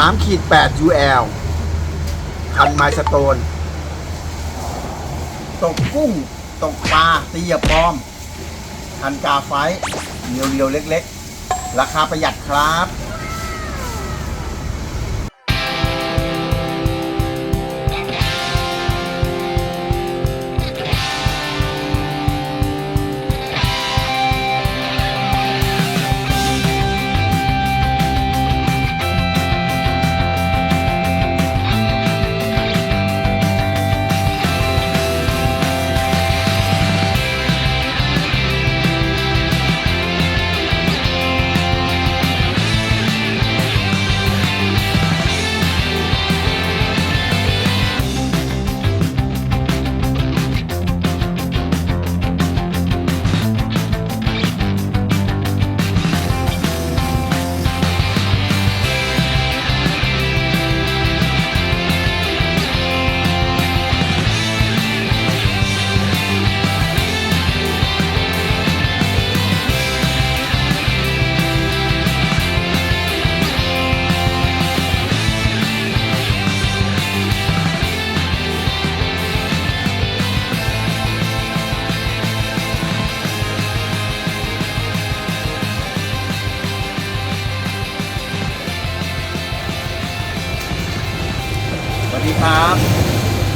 3ขีด8 UL คันไมสโตน ตกกุ้ง ตกปลาตีหยาปลอม คันกาไฟเรียวๆเล็กๆ ราคาประหยัดครับ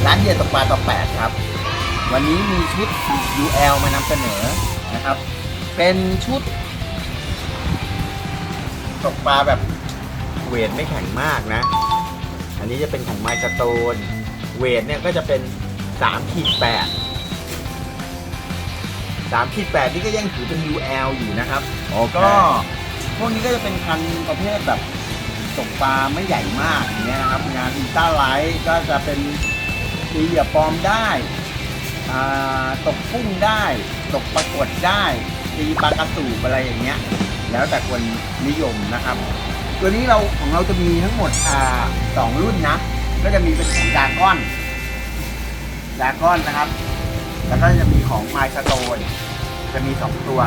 ร้านเดียตกปลาตอกแปดครับ วันนี้มีชุด UL มานำเสนอนะครับ เป็นชุด ตกปลาแบบเวทไม่แข็งมากนะ อันนี้จะเป็นของไม s สโตนเวทเนี่ยก็จะเป็น3ขีด8 3ขีด8นี่ก็ยังถือเป็น UL อยู่นะครับ ก็พวกนี้ก็จะเป็นคันประเภทแบบตกปลาไม่ใหญ่มากอย่างเงี้ยนะครับ งานอินต้าไลท์ก็จะเป็น ตีเหยื่อปลอมได้ตกกุ้งได้ตกปลากดได้ ตีปลากระสูบอะไรอย่างเงี้ย แล้วแต่คนนิยมนะครับ ตัวนี้เราของเราจะมีทั้งหมดอสองรุ่นนะ ก็จะมีเป็นของดากอนดาก้อนนะครับ แล้วก็จะมีของไมสโตนจะมีสองตัว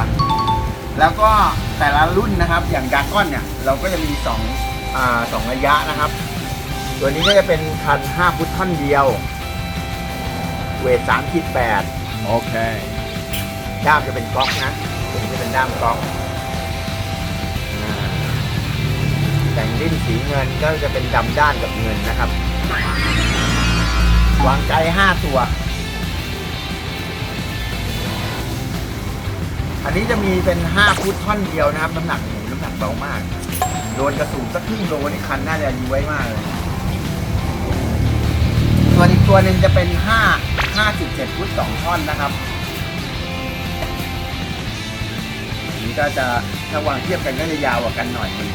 แล้วก็แต่ละรุ่นนะครับ อย่างดาก้อนเนี่ย เราก็จะมีสองอ่าสองระยะนะครับ ตัวนี้ก็จะเป็นคัน 5 ฟุตท่อนเดียว เวท3ขีด8โอเค ด้ามจะเป็นก๊อกนะตัวนี้จะเป็นด้ามก๊อกอ่าแต่งดิ้นสีเงินก็จะเป็นดำด้านกับเงินนะครับ วางไกล5ตัว อันนี้จะมีเป็น5ฟุตท่อนเดียวนะครับ น้ำหนักโอ้โหน้ำหนักเบามาก โดนกระสุนสักครึ่งโลนี่คันน่าจะดีไว้มากเลย ส่วนอีกตัวหนึ่งจะเป็น5 5.7 ฟุต 2 ท่อนนะครับอันนี้ก็จะถ้าวางเทียบกันก็จะยาวกว่ากันหน่อยนึง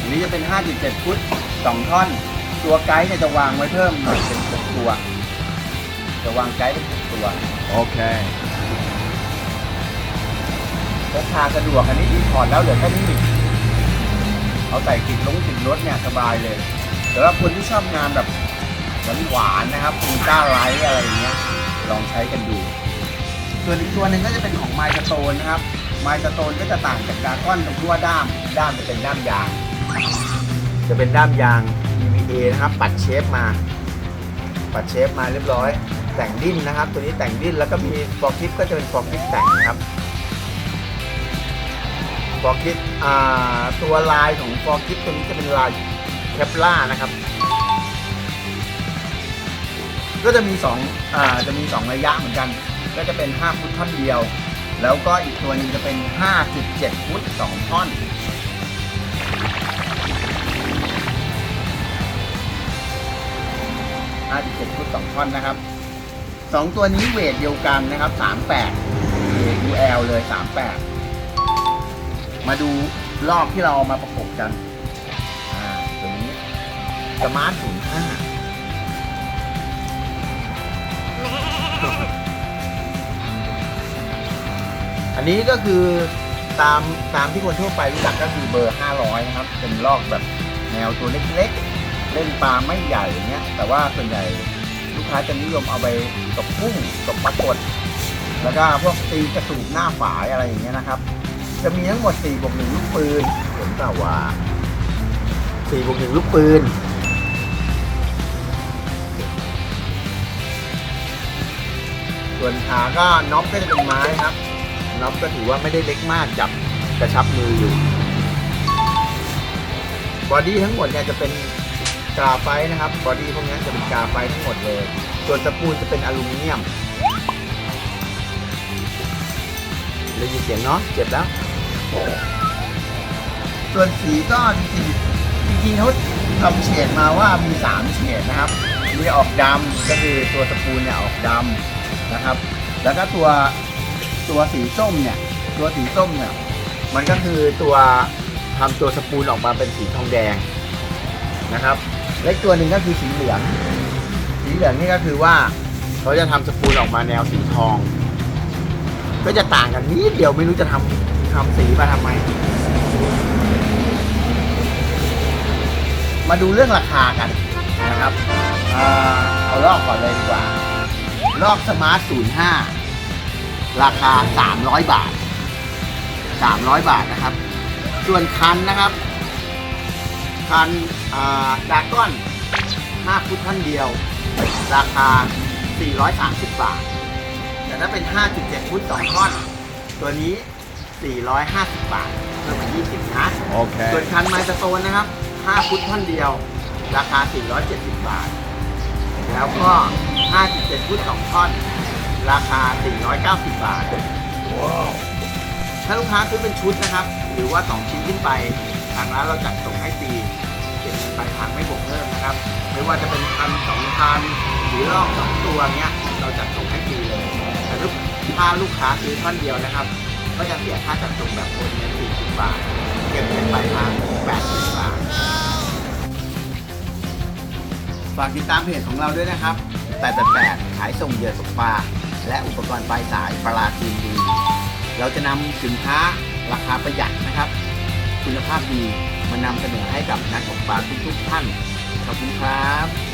อันนี้จะเป็น 5.7 ฟุต 2 ท่อน ตัวไกด์เนี่ยจะวางไว้เพิ่มหน่อยเป็น6ตัว จะวางไกด์เป็น6ตัว โอเคพกพาสะดวกอันนี้ที่ถอดแล้วเหลือแค่นี้เอาใส่ติดลงติดรถเนี่ยสบายเลย แต่ว่าคนที่ชอบงานแบบหวานๆนะครับคูต้าไลท์อะไรอย่างเงี้ยลองใช้กันดู ส่วนอีกตัวหนึ่งก็จะเป็นของไม s สโตนนะครับไม s สโตนก็จะต่างจากดาก้อนตรงที่ว่าด้าม ด้ามจะเป็นด้ามยาง จะเป็นด้ามยาง EVA นะครับ ปัดเชฟมา ปัดเชฟมาเรียบร้อย แต่งดิ้นนะครับ ตัวนี้แต่งดิ้นแล้วก็มีฟอร์คิปก็จะเป็นฟอร์คิปแต่งนะครับฟอร์คิปอ่าตัวลายของฟอร์คิปตัวนี้จะเป็นลาย แคปล่านะครับ ก็จะมีสองอ่าจะมีสองระยะเหมือนกัน ก็จะเป็น 5 ฟุตท่อนเดียว แล้วก็อีกตัวนึงจะเป็น 5.7 ฟุต 2 ท่อน 5.7ฟุต2ท่อนนะครับสองตัวนี้เวทเดียวกันนะครับ 38 UL เลย 38 มาดูรอบที่เราเอามาประกบกัน สมาร์ท05อันนี้ก็คือตามตามที่คนทั่วไปรู้จักก็คือเบอร์ 500 นะครับ เป็นลอกแบบแนวตัวเล็กๆ เล่นปลาไม่ใหญ่อย่างเงี้ย แต่ว่าส่วนใหญ่ลูกค้าจะนิยมเอาไปตบกุ้งตบปลากด แล้วก็พวกตีกระสูบหน้าฝายอะไรอย่างเงี้ยนะครับ จะมีทั้งหมด4บวก1ลูกปืนเห็นเปล่าว่า4บวก1ลูกปืน ส่วนขาก็น็อปก็จะเป็นไม้ครับน็อปก็ถือว่าไม่ได้เล็กมากจับกระชับมืออยู่บอดี้ทั้งหมดเนี่ยจะเป็นกาไฟนะครับบอดี้พวกนี้จะเป็นกาไฟทั้งหมดเลย ส่วนสปูลจะเป็นอลูมิเนียมได้ยินเสียงเนาะเจ็บแล้ว ส่วนสีก็จริงจริงเขาทำเฉดมาว่ามี 3 เฉดนะครับมีออกดำก็คือตัวสปูลเนี่ยออกดำ นะครับ แล้วก็ตัวตัวสีส้มเนี่ย ตัวสีส้มเนี่ย มันก็คือตัวทำตัวสปูลออกมาเป็นสีทองแดงนะครับ และตัวหนึ่งก็คือสีเหลือง สีเหลืองนี่ก็คือว่าเขาจะทำสปูลออกมาแนวสีทอง ก็จะต่างกันนิดเดียวไม่รู้จะทำทำสีมาทำไม มาดูเรื่องราคากันนะครับเอาลอกก่อนเลยดีกว่า ลอกสมาร์ท 05 ราคา 300 บาท 300 บาทนะครับ ส่วนคันนะครับ คันดากอน5ฟุตท่านเดียว ราคา 430 บาท แต่ถ้าเป็น 5.7 ฟุต2ท่อน ตัวนี้ 450 บาทเพิ่มมา20 นะส่วนคันไมล์สโตนนะครับ 5 ฟุตท่อนเดียว ราคา 470 บาท แล้วก็ 5.7ฟุต2ท่อน ราคา 490 บาท ถ้าลูกค้าซื้อเป็นชุดนะครับ หรือว่า 2 ชิ้นขึ้นไป ทางร้านเราจัดส่งให้ฟรีเก็บเงินปลายทางไม่บวกเพิ่มนะครับ ไม่ว่าจะเป็นพันสองพันหรือลอกสองตัวเนี้ย เราจัดส่งให้ฟรีเลย แต่ลูกถ้าลูกค้าซื้อท่อนเดียวนะครับ ก็จะเสียค่าจัดส่งแบบโอนเงิน40 บาท เก็บเงินปลายทาง80 บาท ฝากติดตามเพจของเราด้วยนะครับ888ขายส่งเหยื่อตกปลา และอุปกรณ์ปลายสายปลาทีดี เราจะนำสินค้าราคาประหยัดนะครับ คุณภาพดีมานำเสนอให้กับนักตกปลาทุกๆท่าน ขอบคุณครับ